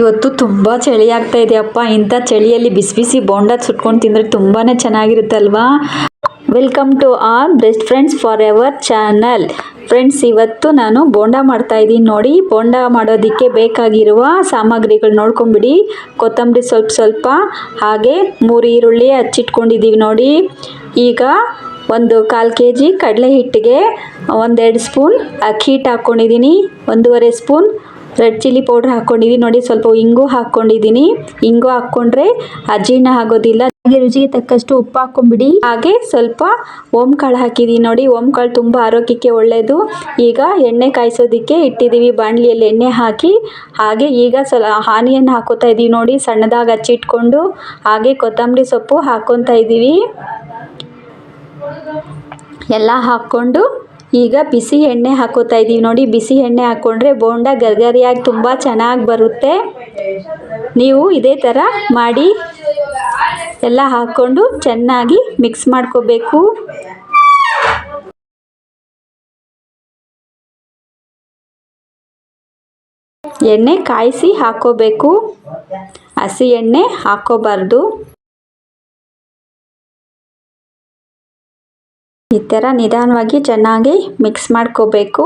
ಇವತ್ತು ತುಂಬ ಚಳಿ ಆಗ್ತಾ ಇದೆ ಅಪ್ಪ ಇಂಥ ಚಳಿಯಲ್ಲಿ ಬಿಸಿ ಬಿಸಿ ಬೋಂಡ ಸುಟ್ಕೊಂಡು ತಿಂದರೆ ತುಂಬಾ ಚೆನ್ನಾಗಿರುತ್ತಲ್ವಾ? Welcome to our best friends forever channel friends ಇವತ್ತು ನಾನು ಬೋಂಡ ಮಾಡ್ತಾ ಇದ್ದೀನಿ ನೋಡಿ. ಬೋಂಡ ಮಾಡೋದಕ್ಕೆ ಬೇಕಾಗಿರುವ ಸಾಮಗ್ರಿಗಳು ನೋಡ್ಕೊಂಬಿಡಿ. ಕೊತ್ತಂಬರಿ ಸ್ವಲ್ಪ ಸ್ವಲ್ಪ, ಹಾಗೆ ಮೂರು ಈರುಳ್ಳಿ ಹಚ್ಚಿಟ್ಕೊಂಡಿದ್ದೀವಿ ನೋಡಿ. ಈಗ ಒಂದು ಕಾಲು ಕೆ ಜಿ ಕಡಲೆ ಹಿಟ್ಟಿಗೆ ಒಂದೆರಡು ಸ್ಪೂನ್ ಅಕ್ಕಿ ಹಿಟ್ಟು ಹಾಕ್ಕೊಂಡಿದ್ದೀನಿ ಒಂದೂವರೆ ಸ್ಪೂನ್ ರೆಡ್ ಚಿಲ್ಲಿ ಪೌಡ್ರ್ ಹಾಕ್ಕೊಂಡಿದ್ದೀನಿ ನೋಡಿ, ಸ್ವಲ್ಪ ಇಂಗು ಹಾಕ್ಕೊಂಡಿದ್ದೀನಿ ಇಂಗು ಹಾಕ್ಕೊಂಡ್ರೆ ಅಜೀರ್ಣ ಆಗೋದಿಲ್ಲ. ಹಾಗೆ ರುಚಿಗೆ ತಕ್ಕಷ್ಟು ಉಪ್ಪು ಹಾಕೊಂಡ್ಬಿಡಿ ಹಾಗೆ ಸ್ವಲ್ಪ ಓಮ್ ಕಾಳು ಹಾಕಿದ್ದೀನಿ ನೋಡಿ, ಓಮ್ ಕಾಳು ತುಂಬ ಆರೋಗ್ಯಕ್ಕೆ ಒಳ್ಳೆಯದು ಈಗ ಎಣ್ಣೆ ಕಾಯಿಸೋದಕ್ಕೆ ಇಟ್ಟಿದ್ದೀವಿ ಬಾಣಲಿಯಲ್ಲಿ ಎಣ್ಣೆ ಹಾಕಿ. ಹಾಗೆ ಈಗ ಸ್ವಲ್ಪ ಹಾನಿಯನ್ನು ಹಾಕೋತಾ ಇದ್ದೀವಿ ನೋಡಿ, ಸಣ್ಣದಾಗಿ ಹಚ್ಚಿಟ್ಕೊಂಡು ಹಾಗೆ ಕೊತ್ತಂಬರಿ ಸೊಪ್ಪು ಹಾಕ್ಕೊತಾ ಇದ್ದೀವಿ ಎಲ್ಲ ಹಾಕ್ಕೊಂಡು ಈಗ ಬಿಸಿ ಎಣ್ಣೆ ಹಾಕೋತಾ ಇದ್ದೀವಿ ನೋಡಿ. ಬಿಸಿ ಎಣ್ಣೆ ಹಾಕ್ಕೊಂಡ್ರೆ ಬೋಂಡ ಗರ್ಗರಿಯಾಗಿ ತುಂಬ ಚೆನ್ನಾಗಿ ಬರುತ್ತೆ. ನೀವು ಇದೇ ಥರ ಮಾಡಿ ಎಲ್ಲ ಹಾಕ್ಕೊಂಡು ಚೆನ್ನಾಗಿ ಮಿಕ್ಸ್ ಮಾಡ್ಕೋಬೇಕು. ಎಣ್ಣೆ ಕಾಯಿಸಿ ಹಾಕೋಬೇಕು. ಹಸಿ ಎಣ್ಣೆ ಹಾಕೋಬಾರ್ದು. ಈ ಥರ ನಿಧಾನವಾಗಿ ಚೆನ್ನಾಗಿ ಮಿಕ್ಸ್ ಮಾಡ್ಕೋಬೇಕು.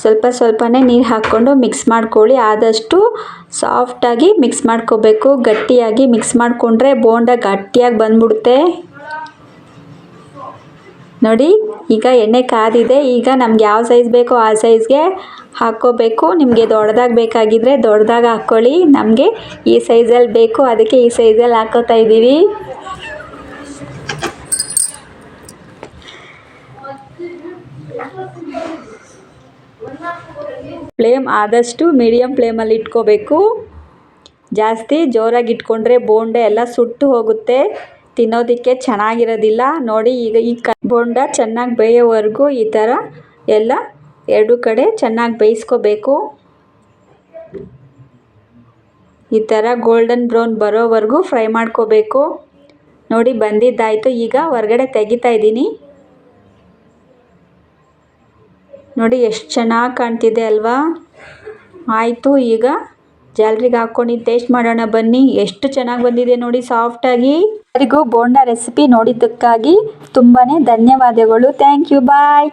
ಸ್ವಲ್ಪ ಸ್ವಲ್ಪನೇ ನೀರು ಹಾಕ್ಕೊಂಡು ಮಿಕ್ಸ್ ಮಾಡ್ಕೊಳ್ಳಿ. ಆದಷ್ಟು ಸಾಫ್ಟಾಗಿ ಮಿಕ್ಸ್ ಮಾಡ್ಕೋಬೇಕು. ಗಟ್ಟಿಯಾಗಿ ಮಿಕ್ಸ್ ಮಾಡಿಕೊಂಡ್ರೆ ಬೋಂಡ ಗಟ್ಟಿಯಾಗಿ ಬಂದ್ಬಿಡುತ್ತೆ. ನೋಡಿ, ಈಗ ಎಣ್ಣೆ ಕಾದಿದೆ. ಈಗ ನಮ್ಗೆ ಯಾವ ಸೈಜ್ ಬೇಕೋ ಆ ಸೈಜ್ಗೆ ಹಾಕ್ಕೋಬೇಕು. ನಿಮಗೆ ದೊಡ್ಡದಾಗಿ ಬೇಕಾಗಿದ್ದರೆ ದೊಡ್ಡದಾಗಿ ಹಾಕ್ಕೊಳ್ಳಿ. ನಮಗೆ ಈ ಸೈಜಲ್ಲಿ ಬೇಕು. ಅದಕ್ಕೆ ಈ ಸೈಜಲ್ಲಿ ಹಾಕೋತಾ ಇದ್ದೀವಿ. ಫ್ಲೇಮ್ ಆದಷ್ಟು ಮೀಡಿಯಮ್ ಫ್ಲೇಮಲ್ಲಿ ಇಟ್ಕೋಬೇಕು. ಜಾಸ್ತಿ ಜೋರಾಗಿ ಇಟ್ಕೊಂಡ್ರೆ ಬೋಂಡೆ ಎಲ್ಲ ಸುಟ್ಟು ಹೋಗುತ್ತೆ. ತಿನ್ನೋದಕ್ಕೆ ಚೆನ್ನಾಗಿರೋದಿಲ್ಲ. ನೋಡಿ ಈಗ ಈ ಕ ಬೋಂಡ ಚೆನ್ನಾಗಿ ಬೇಯೋವರೆಗೂ ಈ ಥರ ಎಲ್ಲ ಎರಡು ಕಡೆ ಚೆನ್ನಾಗಿ ಬೇಯಿಸ್ಕೋಬೇಕು. ಈ ಥರ ಗೋಲ್ಡನ್ ಬ್ರೌನ್ ಬರೋವರೆಗೂ ಫ್ರೈ ಮಾಡ್ಕೋಬೇಕು. ನೋಡಿ ಬಂದಿದ್ದಾಯಿತು. ಈಗ ಹೊರಗಡೆ ತೆಗಿತಾ ಇದ್ದೀನಿ. ನೋಡಿ, ಎಷ್ಟು ಚೆನ್ನಾಗಿ ಕಾಣ್ತಿದೆ ಅಲ್ವಾ? ಆಯಿತು, ಈಗ ಜಾಲ್ರಿಗೆ ಹಾಕ್ಕೊಂಡು ಟೇಸ್ಟ್ ಮಾಡೋಣ. ಬನ್ನಿ, ಎಷ್ಟು ಚೆನ್ನಾಗಿ ಬಂದಿದೆ ನೋಡಿ ಸಾಫ್ಟಾಗಿ ಎಲ್ಲರಿಗೂ ಬೋಂಡ ರೆಸಿಪಿ ನೋಡಿದ್ದಕ್ಕಾಗಿ ತುಂಬಾ ಧನ್ಯವಾದಗಳು. Thank you bye